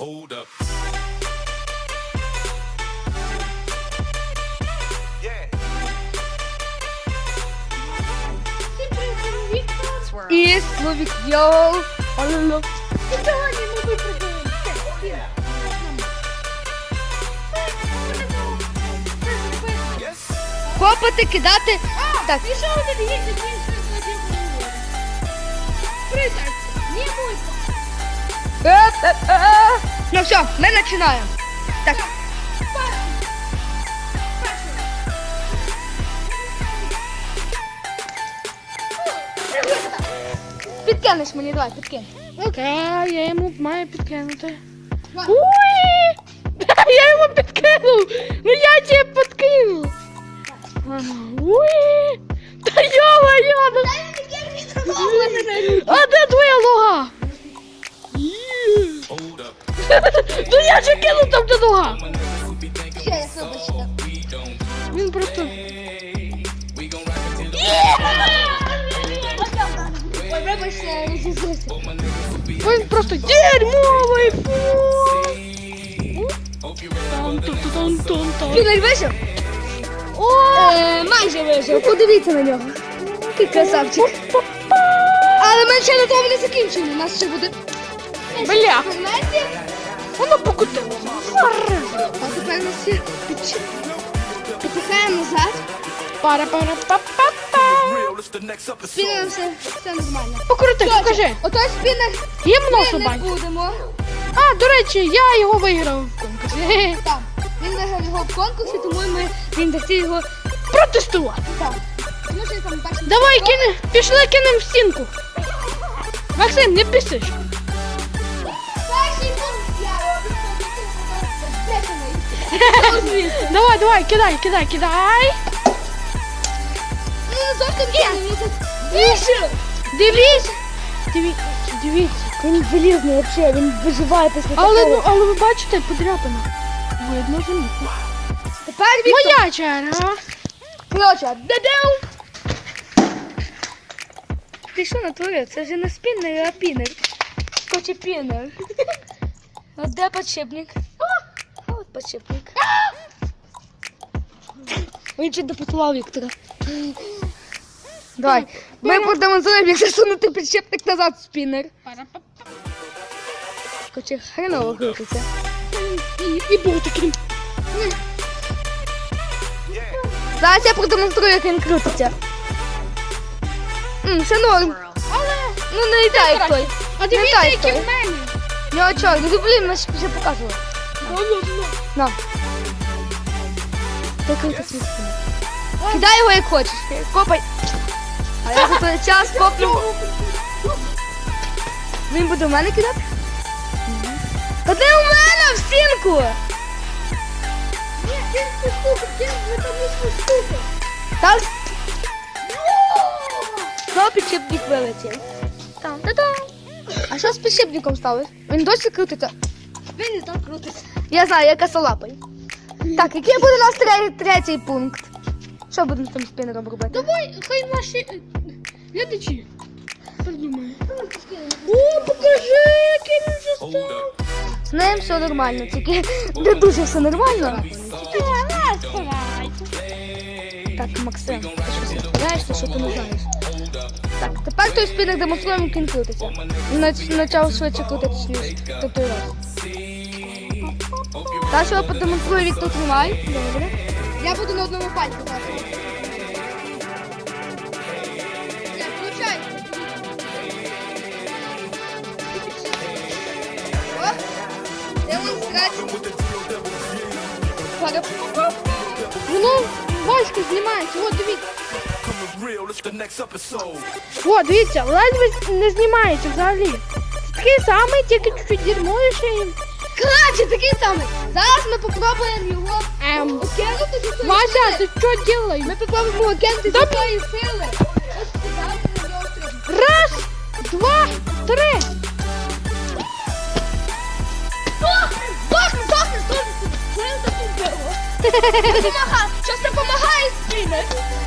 Hold up. І Словік йоу. Алло. Yes. Копати, кидати. Так. І що тебе є такі Присядь, не бойся. Ну все, ми починаємо. Так. Підкинеш мені, давай, підкинь. Окей, я йому маю підкинути. Уй! Я йому підкинув! Ну я тебе підкинув! Уй! Та йо-моє! Ну я же кинув там де нога! Ще я. Він просто... Він просто дерьмовий! Фу! Не вижив? Е, майже вижив. Подивіться на нього. Який красавчик. Але ми ще на тому не закінчили. У нас ще буде. Бля, Покотилося. Зараза. А тепер нас ще підч- підпихаємо назад. Real. It's the next episode. Спінер все, все нормально. Покрути, покажи. Отой спінер Гімно ми не будемо. А, до речі, я його виграв в конкурсі. Він виграв його в конкурсі, тому ми він захотів його Протестувати. там. Тому що я там. Давай кинем, пішли кинем в стінку. Максим, не пісиш. Давай, давай, кидай, кидай, кидай. Ну кинув, він. Дивіться. Дивіться, дивіться. Він залізний взагалі, він виживає після Але, ну, але ви бачите, подряпина. Видно замітно. Тепер Віктор. Моя черга. Коротше, дедеу. Ти що натворив? Це вже не спіннер, а пінер. Хоче пінер. А де подшипник? А. Він чуть допотував Віктора. Давай, ми продемонструємо, як засунути підшипник назад в спіннер. Хоче хреново крутиться. І, і був таким. Зараз я продемонструю, як він крутиться. М, все норм. Але, Ну не літай той. а Не літай той. в мене. Ну а чого? Ну блін, ми ж вже показували. На. Ти крути свій. Кидай його як хочеш. Копай. А я за той час коплю. Він буде в мене кидати? Та ти у мене в стінку! Так? Що підшипник вилетів? Там, та-дам. А що з підшипником сталося? Він досі крутиться. Він так крутиться. Я знаю, я косолапий. Так, який буде у нас тре- третій пункт? Що будемо з цим спінером робити? Давай, хай наші е, глядачі придумають. О, покажи, який він вже. З ним все нормально, тільки не дуже все нормально. Так, Максим, ти щось не що ти не знаєш. Так, тепер той спінер демонструємо, він крутиться. Він нач- почав швидше крутитися, ніж той раз. Та, що я продемонструю, Віктор тримай. Добре. Я буду на одному пальці зараз. Демонстрація. Воно важко знімається. О, дивіться. О, дивіться, ледве не знімається взагалі. Це такий самий, тільки чуть-чуть дерьмовіший. Краще такий самий. Зараз ми попробуємо його Ем, окинути зі своєї Вася, ти що робиш? Ми попробуємо окинути зі своєї сили. Ось сюди на нього стрибнемо. Раз, два, три. Здохни, здохни, здохни, здохни. Що я так убило? minutes.